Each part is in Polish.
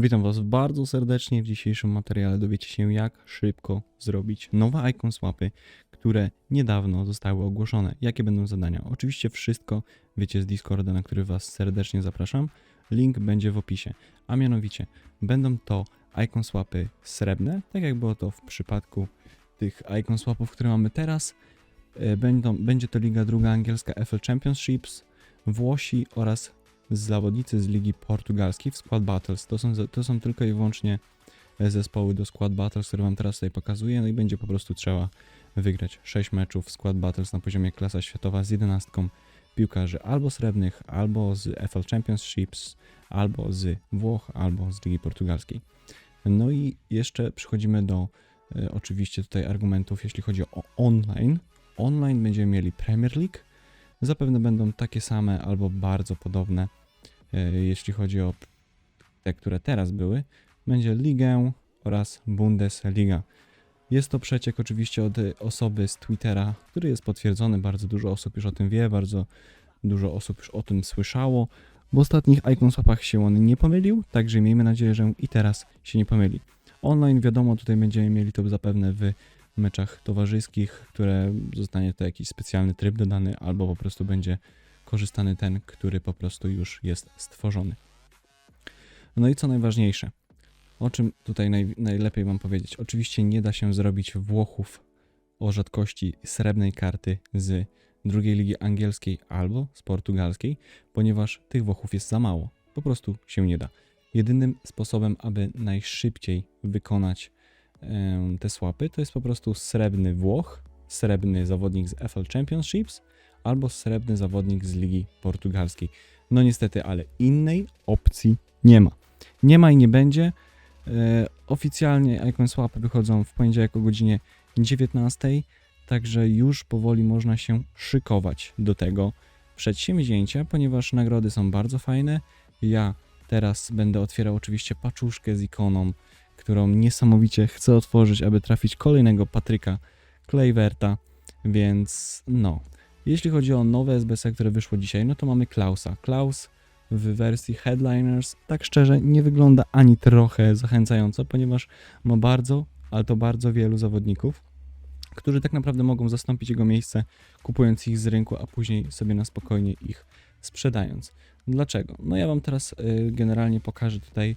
Witam Was bardzo serdecznie. W dzisiejszym materiale dowiecie się, jak szybko zrobić nowe icon swapy, które niedawno zostały ogłoszone. Jakie będą zadania? Oczywiście wszystko wiecie z Discorda, na który Was serdecznie zapraszam. Link będzie w opisie. A mianowicie, będą to icon swapy srebrne, tak jak było to w przypadku tych icon swapów, które mamy teraz. E, Będą, będzie to Liga Druga Angielska FL Championships, Włosi oraz zawodnicy z Ligi Portugalskiej w Squad Battles. To są, to są tylko i wyłącznie e, zespoły do Squad Battles, które Wam teraz tutaj pokazuję. No i będzie po prostu trzeba wygrać 6 meczów Squad Battles na poziomie klasa światowa z 11 piłkarzy albo srebrnych, albo z FL Championships, albo z Włoch, albo z Ligi Portugalskiej. No i jeszcze przechodzimy do e, oczywiście tutaj argumentów, jeśli chodzi o online. Online będziemy mieli Premier League. Zapewne będą takie same albo bardzo podobne, e, jeśli chodzi o te, które teraz były. Będzie Ligę oraz Bundesliga. Jest to przeciek oczywiście od osoby z Twittera, który jest potwierdzony. Bardzo dużo osób już o tym wie, bardzo dużo osób już o tym słyszało. W ostatnich icon swapach się on nie pomylił, także miejmy nadzieję, że i teraz się nie pomyli. Online wiadomo, tutaj będziemy mieli to zapewne w meczach towarzyskich, które zostanie to jakiś specjalny tryb dodany, albo po prostu będzie korzystany ten, który po prostu już jest stworzony. No i co najważniejsze, o czym tutaj naj, najlepiej Wam powiedzieć? Oczywiście nie da się zrobić Włochów o rzadkości srebrnej karty z drugiej ligi angielskiej albo z portugalskiej, ponieważ tych Włochów jest za mało. Po prostu się nie da. Jedynym sposobem, aby najszybciej wykonać te swapy, to jest po prostu srebrny Włoch, srebrny zawodnik z FL Championships albo srebrny zawodnik z Ligi Portugalskiej. No niestety, ale innej opcji nie ma. Nie ma i nie będzie. E, oficjalnie Icon Swapy wychodzą w poniedziałek o godzinie 19, także już powoli można się szykować do tego przedsięwzięcia, ponieważ nagrody są bardzo fajne. Ja teraz będę otwierał oczywiście paczuszkę z ikoną, którą niesamowicie chcę otworzyć, aby trafić kolejnego Patryka Klejwerta, więc no. Jeśli chodzi o nowe SBC, które wyszło dzisiaj, no to mamy Klausa. Klaus w wersji Headliners, tak szczerze, nie wygląda ani trochę zachęcająco, ponieważ ma bardzo, ale to bardzo wielu zawodników, którzy tak naprawdę mogą zastąpić jego miejsce, kupując ich z rynku, a później sobie na spokojnie ich sprzedając. Dlaczego? No ja Wam teraz y, generalnie pokażę tutaj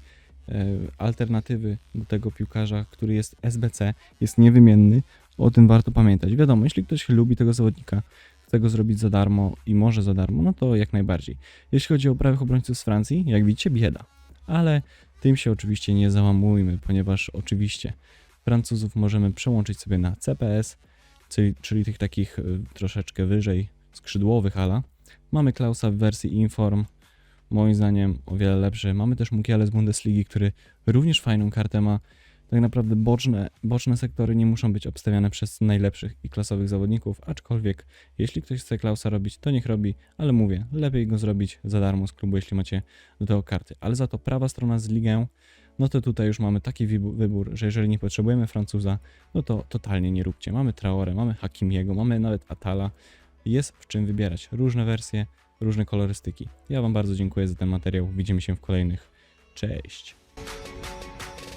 alternatywy do tego piłkarza, który jest SBC, jest niewymienny, o tym warto pamiętać. Wiadomo, jeśli ktoś lubi tego zawodnika, chce go zrobić za darmo i może za darmo, no to jak najbardziej. Jeśli chodzi o prawych obrońców z Francji, jak widzicie, bieda. Ale tym się oczywiście nie załamujmy, ponieważ oczywiście Francuzów możemy przełączyć sobie na CPS, czyli, czyli tych takich y, troszeczkę wyżej skrzydłowych ala. Mamy Klausa w wersji Inform, moim zdaniem o wiele lepszy. Mamy też Mukiele z Bundesligi, który również fajną kartę ma. Tak naprawdę boczne, boczne sektory nie muszą być obstawiane przez najlepszych i klasowych zawodników, aczkolwiek jeśli ktoś chce Klausa robić, to niech robi, ale mówię, lepiej go zrobić za darmo z klubu, jeśli macie do tego karty. Ale za to prawa strona z ligę, no to tutaj już mamy taki wybór, że jeżeli nie potrzebujemy Francuza, no to totalnie nie róbcie. Mamy Traore, mamy Hakimiego, mamy nawet Atala. Jest w czym wybierać. Różne wersje, różne kolorystyki. Ja Wam bardzo dziękuję za ten materiał. Widzimy się w kolejnych. Cześć!